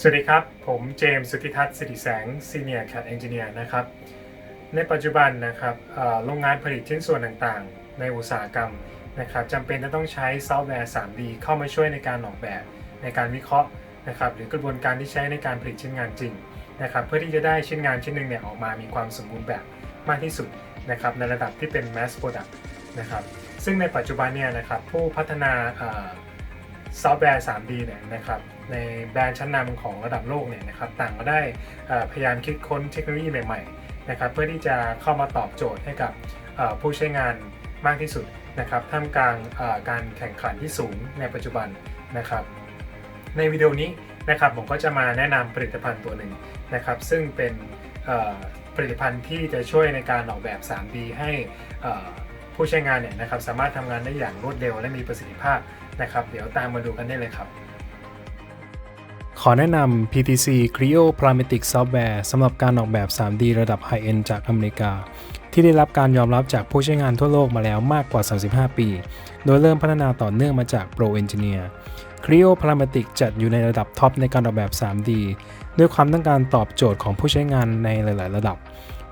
สวัสดีครับ ผมเจมส์สุทธิทัศน์สิริแสง Senior CAD Engineer นะครับ ในปัจจุบันนะครับโรงงานผลิตชิ้นส่วนต่างๆ ในอุตสาหกรรมนะครับจำเป็นจะต้องใช้ซอฟต์แวร์ 3D เข้ามาช่วยในการออกแบบในการวิเคราะห์นะครับหรือกระบวนการที่ใช้ในการผลิตชิ้นงานจริงนะครับเพื่อที่จะได้ชิ้นงานชิ้นหนึ่งเนี่ยออกมามีความสมบูรณ์แบบมากที่สุดนะครับในระดับที่เป็น mass product นะครับซึ่งในปัจจุบันเนี่ยนะครับผู้พัฒนา ซอฟต์แวร์ 3D เนี่ยนะครับในแบรนด์ชั้นนำของระดับโลกเนี่ยนะครับต่างก็ได้พยายามคิดค้นเทคโนโลยีใหม่ๆนะครับเพื่อที่จะเข้ามาตอบโจทย์ให้กับผู้ใช้งานมากที่สุดนะครับท่ามกลางการแข่งขันที่สูงในปัจจุบันนะครับในวิดีโอนี้นะครับผมก็จะมาแนะนำผลิตภัณฑ์ตัวหนึ่งนะครับซึ่งเป็นผลิตภัณฑ์ที่จะช่วยในการออกแบบ 3D ให้ผู้ใช้งานเนี่ยนะครับสามารถทำงานได้อย่างรวดเร็วและมีประสิทธิภาพ นะครับ เดี๋ยวตามมาดูกันได้เลยครับขอแนะนำ PTC Creo Parametric Software สำหรับการออกแบบ 3D ระดับ High End จากอเมริกา ที่ได้รับการยอมรับจากผู้ใช้งานทั่วโลกมาแล้วมากกว่า 35 ปี โดยเริ่มพัฒนาต่อเนื่องมาจาก Pro Engineer Creo Parametric จัดอยู่ในระดับท็อปในการออกแบบ 3D ด้วยความต้องการตอบโจทย์ของผู้ใช้งานในหลาย ๆ ระดับ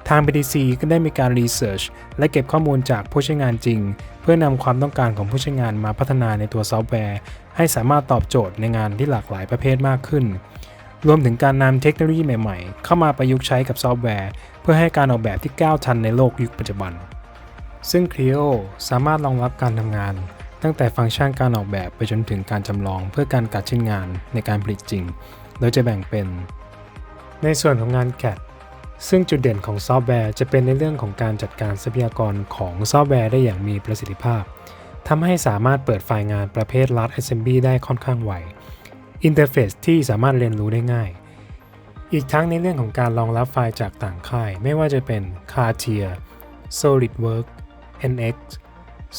ทาง PTC ก็ได้มีการรีเสิร์ชและเก็บข้อมูลจากผู้ใช้งานจริง เพื่อนำความต้องการของผู้ใช้งานมาพัฒนาในตัวซอฟต์แวร์ ให้สามารถตอบโจทย์ในงานที่หลากหลายประเภทมากขึ้น รวมถึงการนำเทคโนโลยีใหม่ๆ เข้ามาประยุกต์ใช้กับซอฟต์แวร์ เพื่อให้การออกแบบที่ก้าวทันในโลกยุคปัจจุบัน ซึ่ง Creo สามารถรองรับการทำงาน ตั้งแต่ฟังก์ชันการออกแบบไปจนถึงการจำลอง เพื่อการกัดชิ้นงานในการผลิตจริง โดยจะแบ่งเป็น ในส่วนของงาน CAD ซึ่งจุดเด่นของซอฟต์แวร์จะเป็นในเรื่องของการจัดการทรัพยากรของซอฟต์แวร์ได้อย่างมีประสิทธิภาพทำให้สามารถเปิดไฟล์งานประเภท Large Assembly ได้ค่อนข้างไวอินเทอร์เฟซที่สามารถเรียนรู้ได้ง่าย อีกทั้งในเรื่องของการรองรับไฟล์จากต่างค่าย ไม่ว่าจะเป็น Cartier SolidWorks NX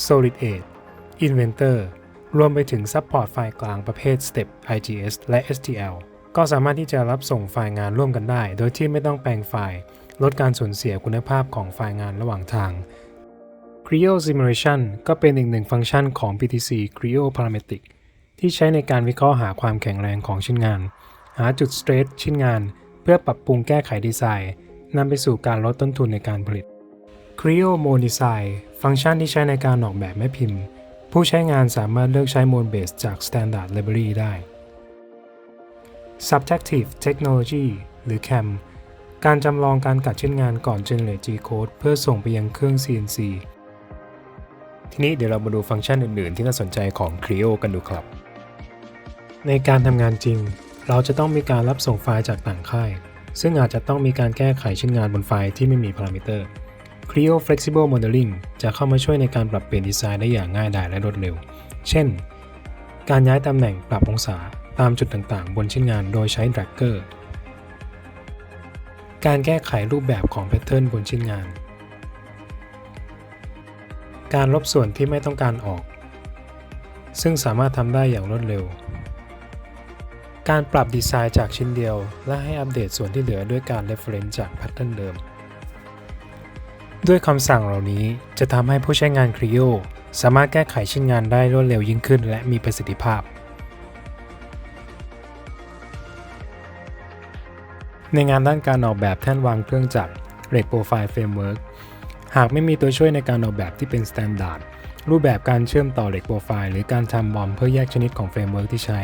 Solid 8 Inventor รวมไปถึงซัพพอร์ตไฟล์กลางประเภท Step IGS และ STL ก็สามารถที่จะรับส่งไฟล์งานร่วมกันได้ โดยที่ไม่ต้องแปลงไฟล์ ลดการสูญเสียคุณภาพของไฟล์งานระหว่างทาง Creo Simulation ก็เป็นอีกหนึ่งฟังก์ชันของ PTC Creo Parametric ที่ใช้ในการวิเคราะห์หาความแข็งแรงของชิ้นงาน หาจุดสเตรทชิ้นงาน เพื่อปรับปรุงแก้ไขดีไซน์นำไปสู่การลดต้นทุนในการผลิต Creo Mode Design ฟังก์ชันที่ใช้ในการออกแบบแม่พิมพ์ ผู้ใช้งานสามารถเลือกใช้ Mode Base จาก Standard Library ได้ Subjective Technology หรือ CAM การจำลองการกัดชิ้นงานก่อน Generate G Code เพื่อส่งไปยังเครื่อง CNC ทีนี้เดี๋ยวเรามาดูฟังก์ชันอื่น ๆ ที่น่าสนใจของ Creo กันดูครับ ในการทำงานจริง เราจะต้องมีการรับส่งไฟล์จากต่างค่าย ซึ่งอาจจะต้องมีการแก้ไขชิ้นงานบนไฟล์ที่ไม่มีพารามิเตอร์ Creo Flexible Modeling จะเข้ามาช่วยในการปรับเปลี่ยนดีไซน์ได้อย่างง่ายดายและรวดเร็ว เช่น การย้ายตำแหน่งปรับองศา ตามจุดต่างๆ บนชิ้นงานโดยใช้ Dragger การแก้ไขรูปแบบของแพทเทิร์นบนชิ้นงาน การลบส่วนที่ไม่ต้องการออก ซึ่งสามารถทำได้อย่างรวดเร็ว การปรับดีไซน์จากชิ้นเดียว และให้อัปเดตส่วนที่เหลือด้วยการ reference จากแพทเทิร์นเดิม ด้วยคำสั่งเหล่านี้จะทำให้ผู้ใช้งาน Creo สามารถแก้ไขชิ้นงานได้รวดเร็วยิ่งขึ้น และมีประสิทธิภาพ ในงานด้านการออกแบบแท่นวางเครื่องจักร Rec Profile Framework หากไม่มีตัวช่วยในการออกแบบที่เป็น Standard รูปแบบการเชื่อมต่อ Rec Profile หรือการทำบอมเพื่อแยกชนิดของเฟรมเวิร์กที่ใช้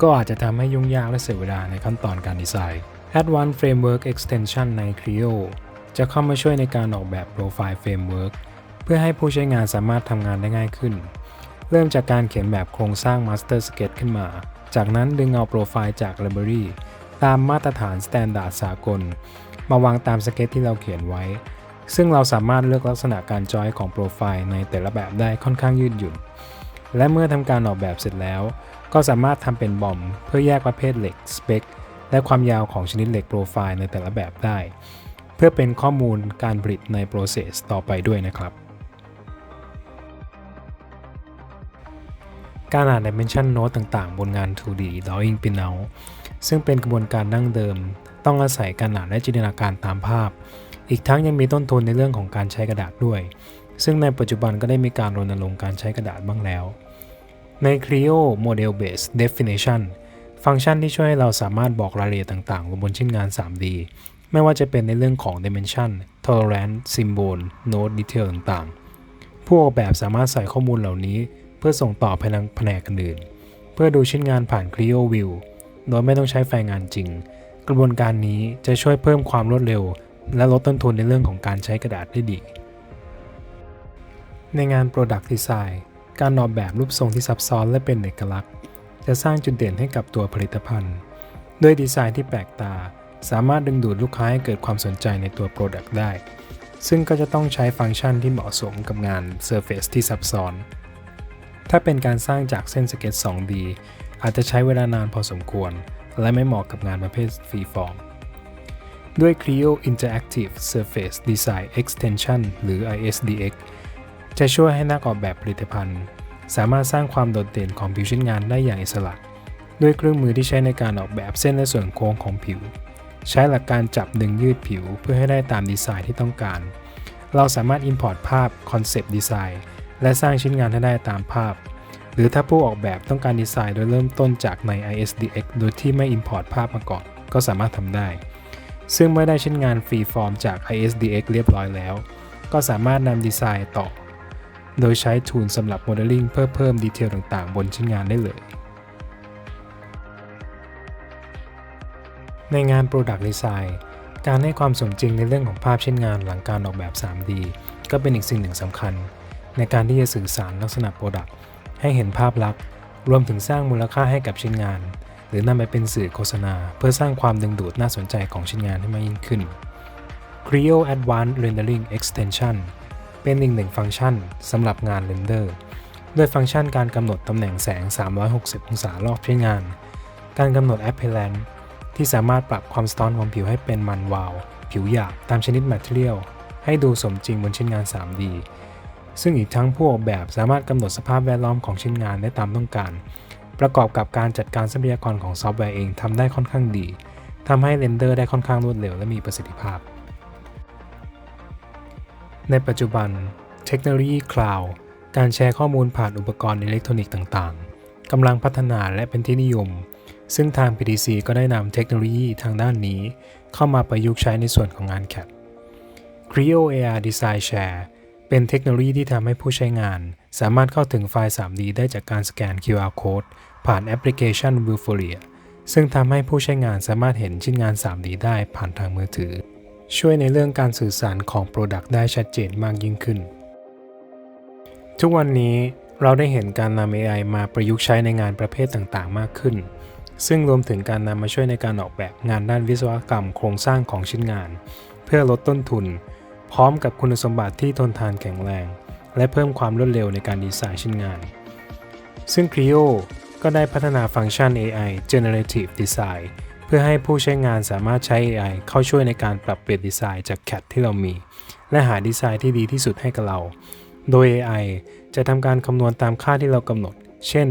ก็อาจจะทำให้ยุ่งยากและเสียเวลาในขั้นตอนการดีไซน์ Advanced Framework Extension ใน Creo จะเข้ามาช่วยในการออกแบบ Profile Framework เพื่อให้ผู้ใช้งานสามารถทำงานได้ง่ายขึ้น เริ่มจากการเขียนแบบโครงสร้าง Master Sketch ขึ้นมา จากนั้นดึงเอาโปรไฟล์จาก Library ตามมาตรฐาน Standard สากล มาวางตามสเก็ตที่เราเขียนไว้ ซึ่งเราสามารถเลือกลักษณะการจอยของโปรไฟล์ในแต่ละแบบได้ค่อนข้างยืดหยุ่น และเมื่อทำการออกแบบเสร็จแล้ว ก็สามารถทำเป็นบอมเพื่อแยกประเภทเหล็กสเปคและความยาวของชนิดเหล็กโปรไฟล์ในแต่ละแบบได้ เพื่อเป็นข้อมูลการผลิตใน process ต่อไปด้วยนะครับ การอ่าน dimension note ต่างๆ บนงาน 2D drawing pinout ซึ่งเป็นกระบวนการดั้งเดิม ต้องอาศัยการอ่านและจินตนาการตามภาพ อีกทั้งยังมีต้นทุนในเรื่องของการใช้กระดาษด้วย ซึ่งในปัจจุบันก็ได้มีการรณรงค์การใช้กระดาษบ้างแล้ว ใน Creo Model Based Definition ฟังก์ชันที่ช่วยให้เราสามารถบอกรายละเอียดต่างๆลงบนชิ้นงาน 3D ไม่ว่าจะเป็นในเรื่องของ dimension tolerance symbol node detail ต่างๆ ผู้ออกแบบสามารถใส่ข้อมูลเหล่านี้ เพื่อส่งต่อไปยังแผนกอื่น เพื่อดูชิ้นงานผ่าน Creo View โดยไม่ต้องใช้ไฟล์งานจริง กระบวนการนี้จะช่วยเพิ่มความรวดเร็ว และลดต้นทุนในเรื่องของการใช้กระดาษได้ดี ในงาน Product Design การออกแบบรูปทรงที่ซับซ้อนและเป็นเอกลักษณ์ จะสร้างจุดเด่นให้กับตัวผลิตภัณฑ์ ด้วยดีไซน์ที่แปลกตา สามารถดึงดูดลูกค้าให้เกิดความสนใจในตัว Product ได้ ซึ่งก็จะต้องใช้ฟังก์ชันที่เหมาะสมกับงาน Surface ที่ซับซ้อน ถ้าเป็นการสร้างจากเส้นสเก็ต 2D อาจจะใช้เวลานานพอสมควร และไม่เหมาะกับงานประเภทฟรีฟอร์ม ด้วย Creo Interactive Surface Design Extension หรือ ISDX จะช่วยให้นักออกแบบผลิตภัณฑ์ สามารถสร้างความโดดเด่นของผิวชิ้นงานได้อย่างอิสระ ด้วยเครื่องมือที่ใช้ในการออกแบบเส้นและส่วนโค้งของผิว ใช้หลักการจับดึงยืดผิวเพื่อให้ได้ตามดีไซน์ที่ต้องการ เราสามารถ Import ภาพ Concept Design และสร้างชิ้นงานให้ได้ตามภาพ หรือถ้าผู้ออกแบบต้องการดีไซน์โดยเริ่มต้นจากใน ISDX โดยที่ไม่ Import ภาพมาก่อน ก็สามารถทำได้ ซึ่งเมื่อได้ชิ้นงานฟรีฟอร์มจาก ISDX เรียบร้อยแล้ว ก็สามารถนำดีไซน์ต่อ โดยใช้ทูลสำหรับโมเดลลิ่งเพื่อเพิ่มดีเทลต่างๆ บนชิ้นงานได้เลยในงาน Product Design การให้ความสมจริงในเรื่องของภาพชิ้นงานหลังการออกแบบ 3D ก็เป็นอีกสิ่งหนึ่งสำคัญ ในการที่จะสื่อสารลักษณะ Product ให้เห็นภาพลักษณ์ รวมถึงสร้างมูลค่าให้กับชิ้นงาน หรือนำไปเป็นสื่อโฆษณา เพื่อสร้างความดึงดูดน่าสนใจของชิ้นงานให้มากยิ่งขึ้น Creo Advanced Rendering Extension เป็นอีกหนึ่งฟังก์ชันสำหรับงานเรนเดอร์ด้วยฟังก์ชันการกำหนดตำแหน่งแสง 360 องศารอบชิ้นงาน การกำหนด Appearance ที่สามารถปรับความสะท้อนของผิวให้เป็นมันวาว ผิวหยาบตามชนิด Material ให้ดูสมจริงบนชิ้นงาน 3D ซึ่งอีกทั้งผู้ออกแบบสามารถกำหนดสภาพแวดล้อมของชิ้นงานได้ตามต้องการ ประกอบกับการจัดการทรัพยากรของซอฟต์แวร์เองทำได้ค่อนข้างดีทำให้เรนเดอร์ได้ค่อนข้างรวดเร็วและมีประสิทธิภาพ ในปัจจุบัน เทคโนโลยีคลาวด์การแชร์ข้อมูลผ่านอุปกรณ์อิเล็กทรอนิกส์ต่างๆกำลังพัฒนาและเป็นที่นิยม ซึ่งทาง PTC ก็ได้นำเทคโนโลยีทางด้านนี้ เข้ามาประยุกต์ใช้ในส่วนของงาน CAD Creo AR Design Share เป็นเทคโนโลยีที่ทำให้ผู้ใช้งาน สามารถเข้าถึงไฟล์ 3D ได้จากการสแกน QR Code ผ่านแอปพลิเคชัน Vuforia ซึ่งทำให้ผู้ใช้งานสามารถเห็นชิ้นงาน 3D ได้ผ่านทางมือถือ ช่วยในเรื่องการสื่อสารของ Product ได้ชัดเจนมากยิ่งขึ้น ทุกวันนี้เราได้เห็นการนำ AI มาประยุกต์ใช้ในงานประเภทต่างๆ มากขึ้น ซึ่งรวมถึงการนำมาช่วยในการออกแบบงานด้านวิศวกรรมโครงสร้างของชิ้นงาน เพื่อลดต้นทุน พร้อมกับคุณสมบัติที่ทนทานแข็งแรง และเพิ่มความรวดเร็วในการดีไซน์ชิ้นงาน ซึ่ง Creo ก็ได้พัฒนาฟังก์ชัน AI Generative Design เพื่อให้ผู้ใช้งานสามารถใช้ AI เข้าช่วยในการปรับเปลี่ยนดีไซน์จาก CAD ที่เรามี และหาดีไซน์ที่ดีที่สุดให้กับเรา โดย AI จะทำการคำนวณตามค่าที่เรากำหนด เช่น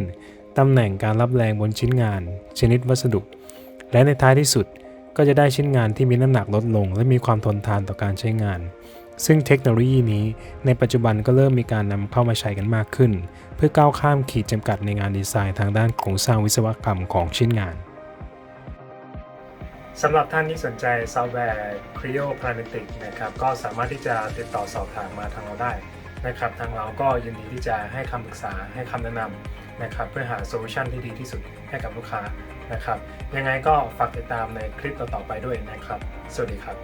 ตำแหน่งการรับแรงบนชิ้นงาน ชนิดวัสดุ และในท้ายที่สุด ก็จะได้ชิ้นงานที่มีน้ำหนักลดลง และมีความทนทานต่อการใช้งาน ซึ่งเทคโนโลยีนี้ในปัจจุบันก็เริ่มมีการนำเข้ามาใช้กันมากขึ้น เพื่อก้าวข้ามขีดจำกัดในงานดีไซน์ทางด้านโครงสร้างวิศวกรรมของชิ้นงานสำหรับท่านที่สนใจซอฟต์แวร์ Creo Planitic นะครับก็สามารถที่จะติดต่อสอบถามมาทางเราได้นะครับทางเราก็ยินดีที่จะให้คำปรึกษาให้คำแนะนำนะครับเพื่อหาโซลูชันที่ดีที่สุดให้กับลูกค้า นะครับ ยังไงก็ฝากติดตามในคลิปต่อๆไปด้วยนะครับ สวัสดีครับ